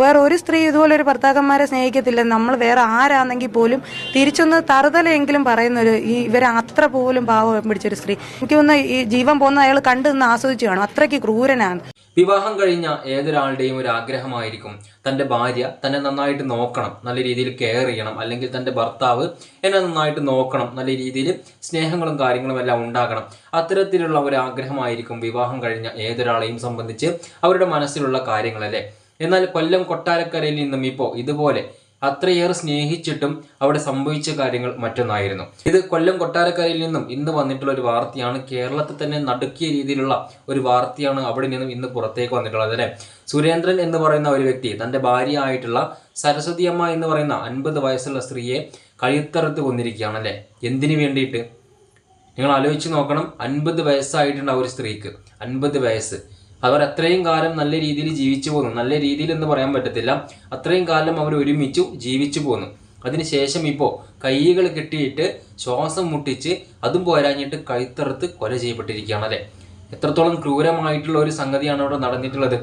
വേറെ ഒരു സ്ത്രീ ഇതുപോലെ ഒരു ഭർത്താക്കന്മാരെ സ്നേഹിക്കത്തില്ല. നമ്മൾ വേറെ ആരാണെങ്കിൽ പോലും തിരിച്ചൊന്ന് തറുതലെങ്കിലും പറയുന്നൊരു ഈ ഇവരെ അത്ര പോലും പാവം പിടിച്ചൊരു സ്ത്രീ. എനിക്ക് തോന്നുന്നു ഈ ജീവൻ പോകുന്ന അയാൾ കണ്ടു നിന്ന് ആസ്വദിച്ചു കാണും. അത്രയ്ക്ക് ക്രൂരനാണ്. വിവാഹം കഴിഞ്ഞ ഏതൊരാളുടെയും ഒരു ആഗ്രഹമായിരിക്കും. തന്റെ ഭാര്യ തന്നെ നന്നായിട്ട് നോക്കണം നല്ല രീതിയിൽ കെയർ ചെയ്യണം അല്ലെങ്കിൽ തന്റെ ഭർത്താവ് എന്നെ നന്നായിട്ട് നോക്കണം നല്ല രീതിയിൽ സ്നേഹങ്ങളും കാര്യങ്ങളും എല്ലാം ഉണ്ടാകണം. അത്തരത്തിലുള്ള ഒരു ആഗ്രഹമായിരിക്കും വിവാഹം കഴിഞ്ഞ ഏതൊരാളെയും സംബന്ധിച്ച് അവരുടെ മനസ്സിലുള്ള കാര്യങ്ങളല്ലേ? എന്നാൽ കൊല്ലം കൊട്ടാരക്കരയിൽ നിന്നും ഇപ്പോൾ ഇതുപോലെ അത്രയേറെ സ്നേഹിച്ചിട്ടും അവിടെ സംഭവിച്ച കാര്യങ്ങൾ മറ്റൊന്നായിരുന്നു. ഇത് കൊല്ലം കൊട്ടാരക്കരയിൽ നിന്നും ഇന്ന് വന്നിട്ടുള്ള ഒരു വാർത്തയാണ്. കേരളത്തിൽ തന്നെ നടുക്കിയ രീതിയിലുള്ള ഒരു വാർത്തയാണ് അവിടെ നിന്നും ഇന്ന് പുറത്തേക്ക് വന്നിട്ടുള്ളത് അല്ലെ? സുരേന്ദ്രൻ എന്ന് പറയുന്ന ഒരു വ്യക്തി തന്റെ ഭാര്യ ആയിട്ടുള്ള സരസ്വതി അമ്മ എന്ന് പറയുന്ന അൻപത് വയസ്സുള്ള സ്ത്രീയെ കഴുത്തറുത്ത് കൊന്നിരിക്കുകയാണ് അല്ലെ? എന്തിനു വേണ്ടിയിട്ട്? നിങ്ങൾ ആലോചിച്ച് നോക്കണം. അൻപത് വയസ്സായിട്ടുണ്ട് ആ ഒരു സ്ത്രീക്ക് അൻപത് വയസ്സ്. അവർ അത്രയും കാലം നല്ല രീതിയിൽ ജീവിച്ചു പോന്നു. നല്ല രീതിയിൽ എന്ന് പറയാൻ പറ്റത്തില്ല. അത്രയും കാലം അവർ ഒരുമിച്ചു ജീവിച്ചു പോന്നു. അതിനുശേഷം ഇപ്പോൾ കൈകൾ കെട്ടിയിട്ട് ശ്വാസം മുട്ടിച്ച് അതും പോരാഞ്ഞിട്ട് കഴുത്തറുത്ത് കൊല ചെയ്യപ്പെട്ടിരിക്കുകയാണ് അല്ലേ? എത്രത്തോളം ക്രൂരമായിട്ടുള്ള ഒരു സംഗതിയാണ് അവിടെ നടന്നിട്ടുള്ളത്.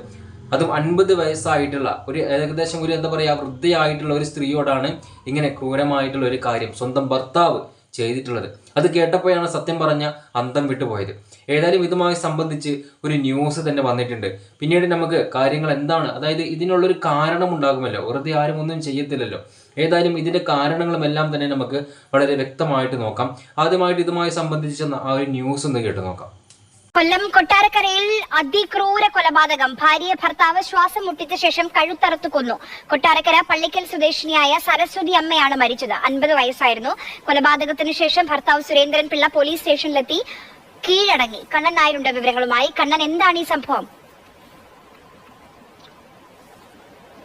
അതും അൻപത് വയസ്സായിട്ടുള്ള ഒരു ഏകദേശം ഒരു എന്താ പറയുക വൃദ്ധയായിട്ടുള്ള ഒരു സ്ത്രീയോടാണ് ഇങ്ങനെ ക്രൂരമായിട്ടുള്ള ഒരു കാര്യം സ്വന്തം ഭർത്താവ് ചെയ്തിട്ടുള്ളത്. അത് കേട്ടപ്പോഴാണ് സത്യം പറഞ്ഞ അന്തം വിട്ടുപോയത്. ഏതായാലും ഇതുമായി സംബന്ധിച്ച് ഒരു ന്യൂസ് തന്നെ വന്നിട്ടുണ്ട്. പിന്നീട് നമുക്ക് കാര്യങ്ങൾ എന്താണ്? അതായത് ഇതിനുള്ളൊരു കാരണം ഉണ്ടാകുമല്ലോ. വെറുതെ ആരും ഒന്നും ചെയ്യത്തില്ലല്ലോ. ഏതായാലും ഇതിന്റെ കാരണങ്ങളുമെല്ലാം തന്നെ നമുക്ക് വളരെ വ്യക്തമായിട്ട് നോക്കാം. ആദ്യമായിട്ട് ഇതുമായി സംബന്ധിച്ച ആ ഒരു ന്യൂസ് ഒന്ന് കേട്ട് നോക്കാം. കൊല്ലം കൊട്ടാരക്കരയിൽ അതിക്രൂര കൊലപാതകം. ഭാര്യ ഭർത്താവ് ശ്വാസം മുട്ടിച്ച ശേഷം കഴുത്തറുത്തു കൊന്നു. കൊട്ടാരക്കര പള്ളിക്കൽ സ്വദേശിനിയായ സരസ്വതി അമ്മയാണ് മരിച്ചത്. അൻപത് വയസ്സായിരുന്നു. കൊലപാതകത്തിന് ശേഷം ഭർത്താവ് സുരേന്ദ്രൻ പിള്ള പോലീസ് സ്റ്റേഷനിലെത്തി. കീഴടങ്ങി. കണ്ണൻ നായരുടെ വിവരങ്ങളുമായി കണ്ണൻ എന്താണ് ഈ സംഭവം?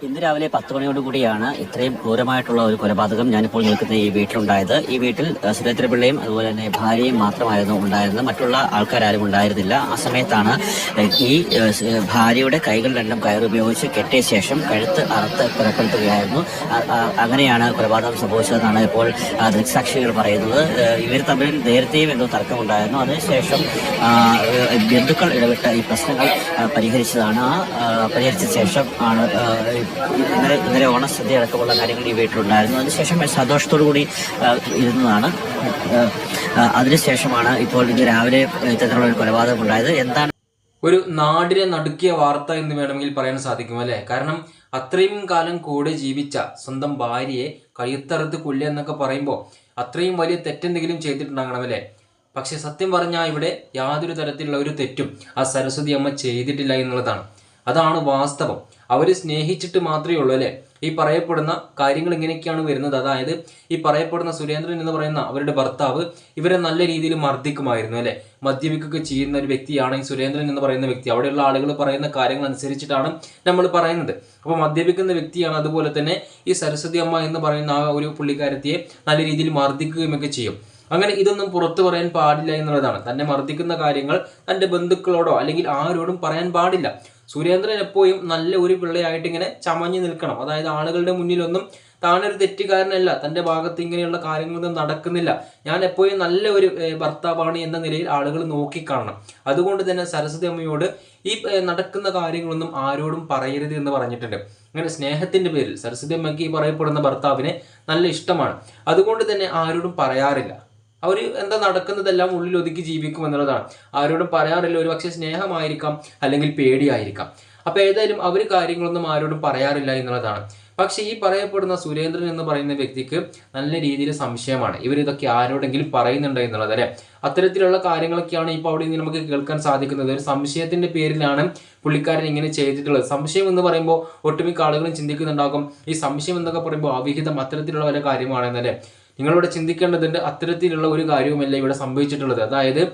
ഇന്ന് രാവിലെ പത്ത് മണിയോട് കൂടിയാണ് ഇത്രയും ക്രൂരമായിട്ടുള്ള ഒരു കൊലപാതകം ഞാനിപ്പോൾ നിൽക്കുന്ന ഈ വീട്ടിലുണ്ടായത്. ഈ വീട്ടിൽ സുരേന്ദ്രപിള്ളയും അതുപോലെ തന്നെ ഭാര്യയും മാത്രമായിരുന്നു ഉണ്ടായിരുന്നത്. മറ്റുള്ള ആൾക്കാരും ഉണ്ടായിരുന്നില്ല. ആ സമയത്താണ് ഈ ഭാര്യയുടെ കൈകൾ രണ്ടും കയർ ഉപയോഗിച്ച് കെട്ടിയ ശേഷം കഴുത്ത് അറുത്ത് കൊലപ്പെടുത്തുകയായിരുന്നു അങ്ങനെയാണ് കൊലപാതകം സംഭവിച്ചതെന്നാണ് ഇപ്പോൾ ദൃക്സാക്ഷികൾ പറയുന്നത്. ഇവർ തമ്മിൽ നേരത്തെയും എന്തോ തർക്കമുണ്ടായിരുന്നു. അതിനുശേഷം ബന്ധുക്കൾ ഇടപെട്ട ഈ പ്രശ്നങ്ങൾ പരിഹരിച്ചതാണ്. ആ പരിഹരിച്ച ശേഷം ആണ് ഇന്നലെ ഇന്നലെ ഓണസദ്യ അടക്കമുള്ള കാര്യങ്ങൾ ഈ വീട്ടിലുണ്ടായിരുന്നു. അതിനുശേഷം സന്തോഷത്തോടു കൂടി ഇരുന്നതാണ്. അതിനുശേഷമാണ് ഇപ്പോൾ ഇന്ന് രാവിലെ ഇത്തരത്തിലുള്ള ഒരു കൊലപാതകം ഉണ്ടായത്. എന്താണ്? ഒരു നാടിനെ നടുക്കിയ വാർത്ത എന്ന് വേണമെങ്കിൽ പറയാൻ സാധിക്കും അല്ലെ? കാരണം അത്രയും കാലം കൂടെ ജീവിച്ച സ്വന്തം ഭാര്യയെ കഴുത്തറുത്ത് കൊല്ലുക എന്നൊക്കെ പറയുമ്പോൾ അത്രയും വലിയ തെറ്റെന്തെങ്കിലും ചെയ്തിട്ടുണ്ടാകണം അല്ലേ? പക്ഷെ സത്യം പറഞ്ഞാൽ ഇവിടെ യാതൊരു തരത്തിലുള്ള ഒരു തെറ്റും ആ സരസ്വതി അമ്മ ചെയ്തിട്ടില്ല എന്നുള്ളതാണ്. അതാണ് വാസ്തവം. അവർ സ്നേഹിച്ചിട്ട് മാത്രമേ ഉള്ളൂ അല്ലേ? ഈ പറയപ്പെടുന്ന കാര്യങ്ങൾ ഇങ്ങനെയൊക്കെയാണ് വരുന്നത്. അതായത് ഈ പറയപ്പെടുന്ന സുരേന്ദ്രൻ എന്ന് പറയുന്ന അവരുടെ ഭർത്താവ് ഇവരെ നല്ല രീതിയിൽ മർദ്ദിക്കുമായിരുന്നു അല്ലെ? മദ്യപിക്കുകയൊക്കെ ചെയ്യുന്ന ഒരു വ്യക്തിയാണ് ഈ സുരേന്ദ്രൻ എന്ന് പറയുന്ന വ്യക്തി. അവിടെയുള്ള ആളുകൾ പറയുന്ന കാര്യങ്ങൾ അനുസരിച്ചിട്ടാണ് നമ്മൾ പറയുന്നത്. അപ്പോൾ മദ്യപിക്കുന്ന വ്യക്തിയാണ് അതുപോലെ തന്നെ ഈ സരസ്വതി അമ്മ എന്ന് പറയുന്ന ആ ഒരു പുള്ളിക്കാരത്തിയെ നല്ല രീതിയിൽ മർദ്ദിക്കുകയും ഒക്കെ ചെയ്യും. അങ്ങനെ ഇതൊന്നും പുറത്തു പറയാൻ പാടില്ല എന്നുള്ളതാണ്. തന്നെ മർദ്ദിക്കുന്ന കാര്യങ്ങൾ തന്റെ ബന്ധുക്കളോടോ അല്ലെങ്കിൽ ആരോടും പറയാൻ പാടില്ല. സുരേന്ദ്രൻ എപ്പോഴും നല്ല ഒരു പിള്ളയായിട്ട് ഇങ്ങനെ ചമഞ്ഞു നിൽക്കണം. അതായത് ആളുകളുടെ മുന്നിലൊന്നും താനൊരു തെറ്റുകാരനല്ല. തന്റെ ഭാഗത്ത് ഇങ്ങനെയുള്ള കാര്യങ്ങളൊന്നും നടക്കുന്നില്ല. ഞാൻ എപ്പോഴും നല്ല ഒരു ഭർത്താവാണ് എന്ന നിലയിൽ ആളുകൾ നോക്കിക്കാണണം. അതുകൊണ്ട് തന്നെ സരസ്വതി അമ്മയോട് ഈ നടക്കുന്ന കാര്യങ്ങളൊന്നും ആരോടും പറയരുത് എന്ന് പറഞ്ഞിട്ടുണ്ട്. അങ്ങനെ സ്നേഹത്തിന്റെ പേരിൽ സരസ്വതി അമ്മയ്ക്ക് ഈ പറയപ്പെടുന്ന ഭർത്താവിനെ നല്ല ഇഷ്ടമാണ്. അതുകൊണ്ട് തന്നെ ആരോടും പറയാറില്ല. അവർ എന്താ നടക്കുന്നതെല്ലാം ഉള്ളിൽ ഒതുക്കി ജീവിക്കും എന്നുള്ളതാണ്. ആരോടും പറയാറില്ല ഒരു പക്ഷേ സ്നേഹമായിരിക്കാം അല്ലെങ്കിൽ പേടിയായിരിക്കാം. അപ്പോൾ ഏതായാലും അവർ കാര്യങ്ങളൊന്നും ആരോടും പറയാറില്ല എന്നുള്ളതാണ്. പക്ഷെ ഈ പറയപ്പെടുന്ന സുരേന്ദ്രൻ എന്ന് പറയുന്ന വ്യക്തിക്ക് നല്ല രീതിയിൽ സംശയമാണ്. ഇവർ ഇതൊക്കെ ആരോടെങ്കിലും പറയുന്നുണ്ടോ എന്നുള്ളത് അല്ലെ? അത്തരത്തിലുള്ള കാര്യങ്ങളൊക്കെയാണ് ഇപ്പോൾ അവിടെ നിന്ന് നമുക്ക് കേൾക്കാൻ സാധിക്കുന്നത്. ഒരു സംശയത്തിന്റെ പേരിലാണ് പുള്ളിക്കാരൻ ഇങ്ങനെ ചെയ്തിട്ടുള്ളത്. സംശയം എന്ന് പറയുമ്പോൾ ഒട്ടുമിക്ക ആളുകളും ചിന്തിക്കുന്നുണ്ടാകും ഈ സംശയം എന്നൊക്കെ പറയുമ്പോൾ അവിഹിതം അത്തരത്തിലുള്ള വല്ല കാര്യമാണെന്നല്ലേ? നിങ്ങളിവിടെ ചിന്തിക്കേണ്ടതുണ്ട് അത്തരത്തിലുള്ള ഒരു കാര്യവുമല്ല ഇവിടെ സംഭവിച്ചിട്ടുള്ളത്. അതായത്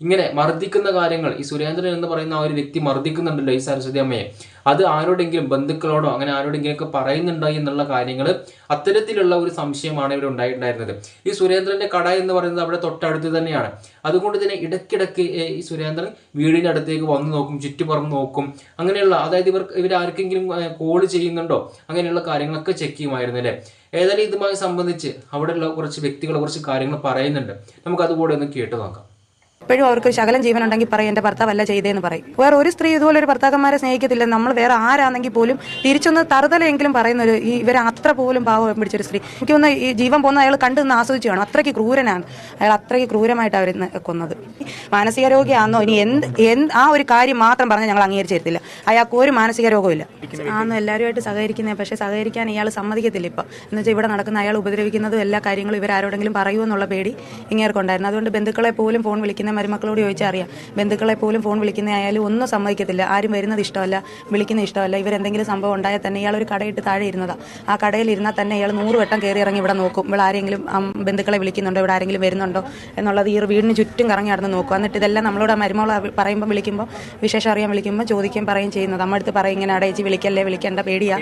ഇങ്ങനെ മർദ്ദിക്കുന്ന കാര്യങ്ങൾ ഈ സുരേന്ദ്രൻ എന്ന് പറയുന്ന ആ ഒരു വ്യക്തി മർദ്ദിക്കുന്നുണ്ടല്ലോ ഈ സരസ്വതി അമ്മയെ. അത് ആരോടെങ്കിലും ബന്ധുക്കളോടോ അങ്ങനെ ആരോടെങ്കിലും ഒക്കെ പറയുന്നുണ്ടോ എന്നുള്ള കാര്യങ്ങൾ അത്തരത്തിലുള്ള ഒരു സംശയമാണ് ഇവിടെ ഉണ്ടായിട്ടുണ്ടായിരുന്നത്. ഈ സുരേന്ദ്രന്റെ കട എന്ന് പറയുന്നത് അവിടെ തൊട്ടടുത്ത് തന്നെയാണ്. അതുകൊണ്ട് തന്നെ ഇടയ്ക്കിടയ്ക്ക് ഈ സുരേന്ദ്രൻ വീടിന്റെ അടുത്തേക്ക് വന്ന് നോക്കും ചുറ്റുപുറം നോക്കും അങ്ങനെയുള്ള അതായത് ഇവർ ഇവർ ആർക്കെങ്കിലും കോൾ ചെയ്യുന്നുണ്ടോ? അങ്ങനെയുള്ള കാര്യങ്ങളൊക്കെ ചെക്ക് ചെയ്യുമായിരുന്നു അല്ലേ? ഏതായാലും ഇതുമായി സംബന്ധിച്ച് അവിടെയുള്ള കുറച്ച് വ്യക്തികൾ കുറച്ച് കാര്യങ്ങൾ പറയുന്നുണ്ട്. നമുക്ക് അതുകൂടെ ഒന്ന് കേട്ടു നോക്കാം. ഇപ്പോഴും അവർക്ക് ശകലം ജീവൻ ഉണ്ടെങ്കിൽ പറയും എന്റെ ഭർത്താവല്ല ചെയ്തേന്ന് പറയും. വേറെ ഒരു സ്ത്രീ ഇതുപോലെ ഒരു ഭർത്താക്കന്മാരെ സ്നേഹിക്കത്തില്ല. നമ്മൾ വേറെ ആരാണെങ്കിൽ പോലും തിരിച്ചൊന്ന് തറുതലെങ്കിലും പറയുന്ന ഒരു ഇവർ അത്ര പോലും പാവം പിടിച്ചൊരു സ്ത്രീ. എനിക്ക് തോന്നുന്നു ഈ ജീവൻ പോകുന്ന അയാൾ കണ്ടു നിന്ന് ആസ്വദിച്ചു കാണും. അത്രയ്ക്ക് ക്രൂരനാണ്. അയാൾ അത്രയ്ക്ക് ക്രൂരമായിട്ട് അവർ കൊന്നത്. മാനസിക രോഗിയാണെന്നോ ഇനി എന്ത് എന്ത് ആ ഒരു കാര്യം മാത്രം പറഞ്ഞാൽ ഞങ്ങൾ അംഗീകരിച്ചു തരത്തില്ല അയാൾക്ക് ഒരു മാനസിക രോഗമില്ല ആന്ന് എല്ലാവരുമായിട്ട് സഹകരിക്കുന്നേ. പക്ഷേ സഹകരിക്കാൻ ഇയാൾ സമ്മതിക്കത്തില്ല ഇപ്പം. എന്ന് വെച്ചാൽ ഇവിടെ നടക്കുന്ന അയാൾ ഉപദ്രവിക്കുന്നതും എല്ലാ കാര്യങ്ങളും ഇവർ ആരോടെങ്കിലും പറയുമെന്നുള്ള പേടി ഇങ്ങേർക്കുണ്ടായിരുന്നു. അതുകൊണ്ട് ബന്ധുക്കളെ പോലും ഫോൺ വിളിക്കുന്ന മരുമക്കളോട് ചോദിച്ചാൽ അറിയാം. ബന്ധുക്കളെ പോലും ഫോൺ വിളിക്കുന്ന ആയാലും ഒന്നും സമ്മതിക്കത്തില്ല. ആരും വരുന്നത് ഇഷ്ടമല്ല വിളിക്കുന്ന ഇഷ്ടമല്ല. ഇവരെന്തെങ്കിലും സംഭവം ഉണ്ടായാൽ തന്നെ ഇയാൾ ഒരു കടയിട്ട് താഴെ ഇരുന്നതാ. ആ കടയിൽ ഇരുന്നാൽ തന്നെ ഇയാൾ നൂറ് വട്ടം കയറി ഇറങ്ങി ഇവിടെ നോക്കും. ഇവിടെ ആരെങ്കിലും ആ ബന്ധുക്കളെ വിളിക്കുന്നുണ്ടോ? ഇവിടെ ആരെങ്കിലും വരുന്നുണ്ടോ? എന്നുള്ളത് ഈ വീടിന് ചുറ്റും കറങ്ങി നടന്ന് നോക്കും. എന്നിട്ട് ഇതെല്ലാം നമ്മളോട് മരുമോൾ പറയുമ്പോൾ വിളിക്കുമ്പോൾ വിശേഷം അറിയാൻ വിളിക്കുമ്പോൾ ചോദിക്കുകയും പറയും ചെയ്യുന്നത്. നമ്മുടെ അടുത്ത് പറയും ഇങ്ങനെ അടയിച്ച് വിളിക്കല്ലേ? വിളിക്കേണ്ട പേടിയാ.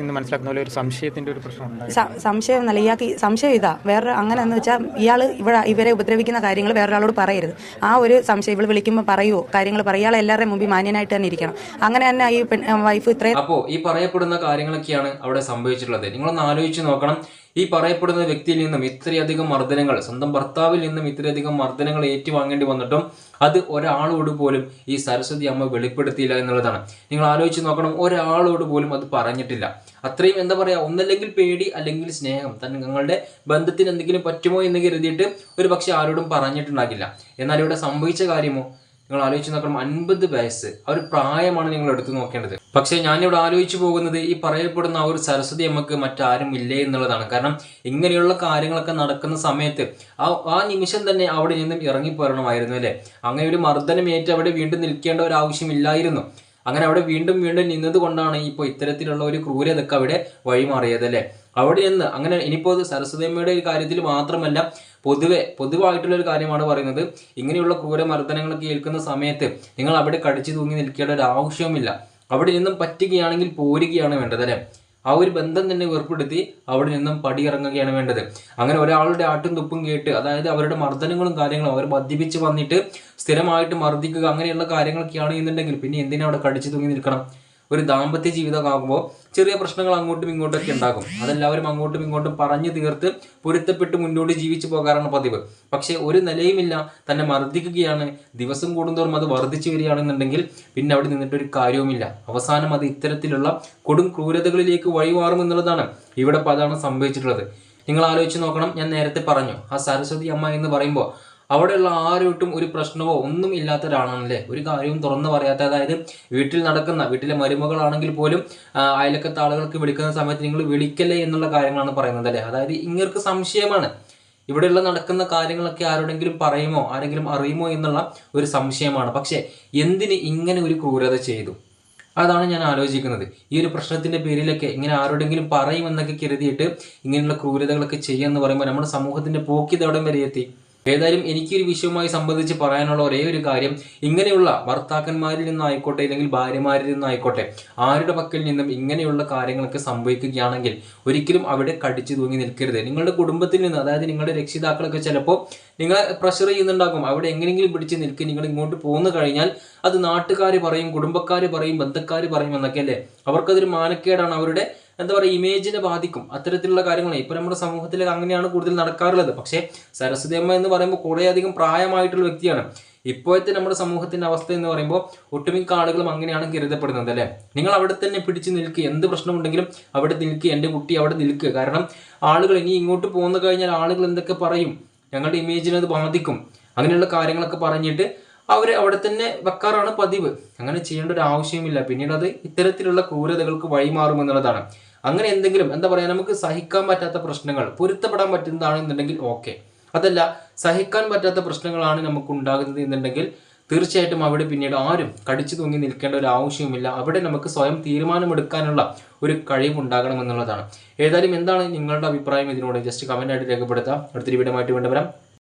നിന്ന് മനസ്സിലാക്കുന്ന ഒരു സംശയത്തിന്റെ ഒരു പ്രശ്നം സംശയം എന്നല്ല ഇയാൾക്ക് സംശയം ഇതാ. വേറെ അങ്ങനെ എന്ന് വെച്ചാൽ ഇയാൾ ഇവിടെ ഇവരെ ഉപദ്രവിക്കുന്ന കാര്യങ്ങൾ വേറൊരാളോട് പറയരുത്. ആ ഒരു സംശയം ഇവൾ വിളിക്കുമ്പോൾ പറയുമോ കാര്യങ്ങൾ പറയും. ഇയാൾ എല്ലാവരുടെയും മുമ്പിൽ മാന്യനായിട്ട് തന്നെ ഇരിക്കണം. അങ്ങനെ തന്നെ ഈ വൈഫ് ഇത്രയും അപ്പോ ഈ പറയപ്പെടുന്ന കാര്യങ്ങളൊക്കെയാണ് അവിടെ സംഭവിച്ചിട്ടുള്ളത്. നിങ്ങളൊന്ന് ആലോചിച്ച് നോക്കണം. ഈ പറയപ്പെടുന്ന വ്യക്തിയിൽ നിന്നും ഇത്രയധികം മർദ്ദനങ്ങൾ സ്വന്തം ഭർത്താവിൽ നിന്നും ഇത്രയധികം മർദ്ദനങ്ങൾ ഏറ്റുവാങ്ങേണ്ടി വന്നിട്ടും അത് ഒരാളോട് പോലും ഈ സരസ്വതി അമ്മ വെളിപ്പെടുത്തിയില്ല എന്നുള്ളതാണ്. നിങ്ങൾ ആലോചിച്ച് നോക്കണം ഒരാളോട് പോലും അത് പറഞ്ഞിട്ടില്ല. അത്രയും എന്താ പറയുക ഒന്നല്ലെങ്കിൽ പേടി അല്ലെങ്കിൽ സ്നേഹം. തങ്ങളുടെ ബന്ധത്തിന് എന്തെങ്കിലും പറ്റുമോ എന്ന് കരുതിയിട്ട് ഒരു പക്ഷെ ആരോടും പറഞ്ഞിട്ടുണ്ടാകില്ല. എന്നാൽ ഇവിടെ സംഭവിച്ച കാര്യമോ? നിങ്ങൾ ആലോചിച്ച് നോക്കണം അൻപത് വയസ്സ്. ആ ഒരു പ്രായമാണ് നിങ്ങൾ എടുത്തു നോക്കേണ്ടത്. പക്ഷേ ഞാനിവിടെ ആലോചിച്ചു പോകുന്നത് ഈ പറയപ്പെടുന്ന ആ ഒരു സരസ്വതി നമുക്ക് മറ്റാരും ഇല്ലേ എന്നുള്ളതാണ്. കാരണം ഇങ്ങനെയുള്ള കാര്യങ്ങളൊക്കെ നടക്കുന്ന സമയത്ത് ആ ആ നിമിഷം തന്നെ അവിടെ നിന്നും ഇറങ്ങിപ്പോരണമായിരുന്നു അല്ലേ? അങ്ങനെ ഒരു മർദ്ദനമേറ്റ് അവിടെ വീണ്ടും നിൽക്കേണ്ട ഒരു ആവശ്യമില്ലായിരുന്നു. അങ്ങനെ അവിടെ വീണ്ടും വീണ്ടും നിന്നത് കൊണ്ടാണ് ഇപ്പോൾ ഇത്തരത്തിലുള്ള ഒരു ക്രൂരതൊക്കെ അവിടെ വഴിമാറിയത് അല്ലേ? അവിടെ നിന്ന് അങ്ങനെ ഇനിയിപ്പോൾ സരസ്വതിയമ്മയുടെ ഒരു കാര്യത്തിൽ മാത്രമല്ല പൊതുവെ പൊതുവായിട്ടുള്ള ഒരു കാര്യമാണ് പറയുന്നത്. ഇങ്ങനെയുള്ള ക്രൂരമർദ്ദനങ്ങളൊക്കെ ഏൽക്കുന്ന സമയത്ത് നിങ്ങൾ അവിടെ കടിച്ചു തൂങ്ങി നിൽക്കേണ്ട ഒരു ആവശ്യവുമില്ല. അവിടെ നിന്നും പറ്റുകയാണെങ്കിൽ പോരുകയാണ് വേണ്ടത് അല്ലേ? ആ ഒരു ബന്ധം തന്നെ വേർപ്പെടുത്തി അവിടെ നിന്നും പടിയിറങ്ങുകയാണ് വേണ്ടത്. അങ്ങനെ ഒരാളുടെ ആട്ടും തുപ്പും കേട്ട് അതായത് അവരുടെ മർദ്ദനങ്ങളും കാര്യങ്ങളും അവർ മദ്യപിച്ച് വന്നിട്ട് സ്ഥിരമായിട്ട് മർദ്ദിക്കുക അങ്ങനെയുള്ള കാര്യങ്ങളൊക്കെയാണ് എന്നുണ്ടെങ്കിൽ പിന്നെ എന്തിനാ അവിടെ കടിച്ചു തൂങ്ങി നിൽക്കണം? ഒരു ദാമ്പത്യ ജീവിതം ആകുമ്പോൾ ചെറിയ പ്രശ്നങ്ങൾ അങ്ങോട്ടും ഇങ്ങോട്ടൊക്കെ ഉണ്ടാകും. അതെല്ലാവരും അങ്ങോട്ടും ഇങ്ങോട്ടും പറഞ്ഞു തീർത്ത് പൊരുത്തപ്പെട്ട് മുന്നോട്ട് ജീവിച്ചു പോകാറാണ് പതിവ്. പക്ഷേ ഒരു നിലയുമില്ല. തന്നെ മർദ്ദിക്കുകയാണ്. ദിവസം കൂടുന്തോറും അത് വർദ്ധിച്ചു വരികയാണെന്നുണ്ടെങ്കിൽ പിന്നെ അവിടെ നിന്നിട്ട് ഒരു കാര്യവുമില്ല. അവസാനം അത് ഇത്തരത്തിലുള്ള കൊടും ക്രൂരതകളിലേക്ക് വഴിമാറും എന്നുള്ളതാണ് ഇവിടെ പതാണ് സംഭവിച്ചിട്ടുള്ളത്. നിങ്ങൾ ആലോചിച്ച് നോക്കണം. ഞാൻ നേരത്തെ പറഞ്ഞു. ആ സരസ്വതി അമ്മ എന്ന് പറയുമ്പോൾ അവിടെയുള്ള ആരോട്ടും ഒരു പ്രശ്നമോ ഒന്നും ഇല്ലാത്ത ഒരാളാണല്ലേ ഒരു കാര്യവും തുറന്നു പറയാത്ത അതായത് വീട്ടിൽ നടക്കുന്ന വീട്ടിലെ മരുമകളാണെങ്കിൽ പോലും അയലക്കത്ത ആളുകൾക്ക് വിളിക്കുന്ന സമയത്ത് നിങ്ങൾ വിളിക്കല്ലേ എന്നുള്ള കാര്യങ്ങളാണ് പറയുന്നത് അല്ലേ? അതായത് ഇങ്ങർക്ക് സംശയമാണ്. ഇവിടെയുള്ള നടക്കുന്ന കാര്യങ്ങളൊക്കെ ആരോടെങ്കിലും പറയുമോ ആരെങ്കിലും അറിയുമോ എന്നുള്ള ഒരു സംശയമാണ്. പക്ഷേ എന്തിന് ഇങ്ങനെ ഒരു ക്രൂരത ചെയ്തു? അതാണ് ഞാൻ ആലോചിക്കുന്നത്. ഈ ഒരു പ്രശ്നത്തിന്റെ പേരിലൊക്കെ ഇങ്ങനെ ആരോടെങ്കിലും പറയുമെന്നൊക്കെ കരുതിയിട്ട് ഇങ്ങനെയുള്ള ക്രൂരതകളൊക്കെ ചെയ്യാന്ന് പറയുമ്പോൾ നമ്മുടെ സമൂഹത്തിന്റെ പോക്കിത് എവിടം വരെ എത്തി? ഏതായാലും എനിക്ക് ഈ ഒരു വിഷയവുമായി സംബന്ധിച്ച് പറയാനുള്ള ഒരേ ഒരു കാര്യം ഇങ്ങനെയുള്ള ഭർത്താക്കന്മാരിൽ നിന്നായിക്കോട്ടെ അല്ലെങ്കിൽ ഭാര്യമാരിൽ നിന്നായിക്കോട്ടെ ആരുടെ പക്കൽ നിന്നും ഇങ്ങനെയുള്ള കാര്യങ്ങളൊക്കെ സംഭവിക്കുകയാണെങ്കിൽ ഒരിക്കലും അവിടെ കടിച്ചു തൂങ്ങി നിൽക്കരുത്. നിങ്ങളുടെ കുടുംബത്തിൽ നിന്ന് അതായത് നിങ്ങളുടെ രക്ഷിതാക്കളൊക്കെ ചിലപ്പോൾ നിങ്ങളെ പ്രഷർ ചെയ്യുന്നുണ്ടാകും. അവിടെ എങ്ങനെയെങ്കിലും പിടിച്ച് നിൽക്കുക നിങ്ങൾ ഇങ്ങോട്ട് പോന്നു കഴിഞ്ഞാൽ അത് നാട്ടുകാർ പറയും കുടുംബക്കാർ പറയും ബന്ധക്കാർ പറയും എന്നൊക്കെ അല്ലേ? അവർക്കതൊരു മാനക്കേടാണ് അവരുടെ എന്താ പറയുക ഇമേജിനെ ബാധിക്കും. അത്തരത്തിലുള്ള കാര്യങ്ങൾ ഇപ്പൊ നമ്മുടെ സമൂഹത്തിൽ അങ്ങനെയാണ് കൂടുതൽ നടക്കാറുള്ളത്. പക്ഷേ സരസ്വതി അമ്മ എന്ന് പറയുമ്പോൾ കുറേയധികം പ്രായമായിട്ടുള്ള വ്യക്തിയാണ്. ഇപ്പോഴത്തെ നമ്മുടെ സമൂഹത്തിന്റെ അവസ്ഥ എന്ന് പറയുമ്പോൾ ഒട്ടുമിക്ക ആളുകളും അങ്ങനെയാണ് കരുതപ്പെടുന്നത് അല്ലേ? നിങ്ങൾ അവിടെ തന്നെ പിടിച്ചു നിൽക്കുക എന്ത് പ്രശ്നമുണ്ടെങ്കിലും അവിടെ നിൽക്കുക എന്റെ കുട്ടി അവിടെ നിൽക്കുക കാരണം ആളുകൾ ഇനി ഇങ്ങോട്ട് പോന്നു കഴിഞ്ഞാൽ ആളുകൾ എന്തൊക്കെ പറയും? ഞങ്ങളുടെ ഇമേജിനെ അത് ബാധിക്കും. അങ്ങനെയുള്ള കാര്യങ്ങളൊക്കെ പറഞ്ഞിട്ട് അവർ അവിടെ തന്നെ വെക്കാറാണ് പതിവ്. അങ്ങനെ ചെയ്യേണ്ട ഒരു ആവശ്യമില്ല. പിന്നീട് അത് ഇത്തരത്തിലുള്ള ക്രൂരതകൾക്ക് വഴിമാറുമെന്നുള്ളതാണ് അങ്ങനെ എന്തെങ്കിലും എന്താ പറയാ നമുക്ക് സഹിക്കാൻ പറ്റാത്ത പ്രശ്നങ്ങൾ പൊരുത്തപ്പെടാൻ പറ്റുന്നതാണെന്നുണ്ടെങ്കിൽ ഓക്കെ അതല്ല സഹിക്കാൻ പറ്റാത്ത പ്രശ്നങ്ങളാണ് നമുക്ക് ഉണ്ടാകുന്നത് എന്നുണ്ടെങ്കിൽ തീർച്ചയായിട്ടും അവിടെ പിന്നീട് ആരും കടിച്ചു തൂങ്ങി നിൽക്കേണ്ട ഒരു ആവശ്യവുമില്ല. അവിടെ നമുക്ക് സ്വയം തീരുമാനമെടുക്കാനുള്ള ഒരു കഴിവുണ്ടാകണം എന്നുള്ളതാണ് ഏതായാലും എന്താണ് നിങ്ങളുടെ അഭിപ്രായം ഇതിനോട്? ജസ്റ്റ് കമന്റായിട്ട് രേഖപ്പെടുത്താം. അടുത്തൊരു വീഡിയോ ആയിട്ട് വേണ്ടവരാം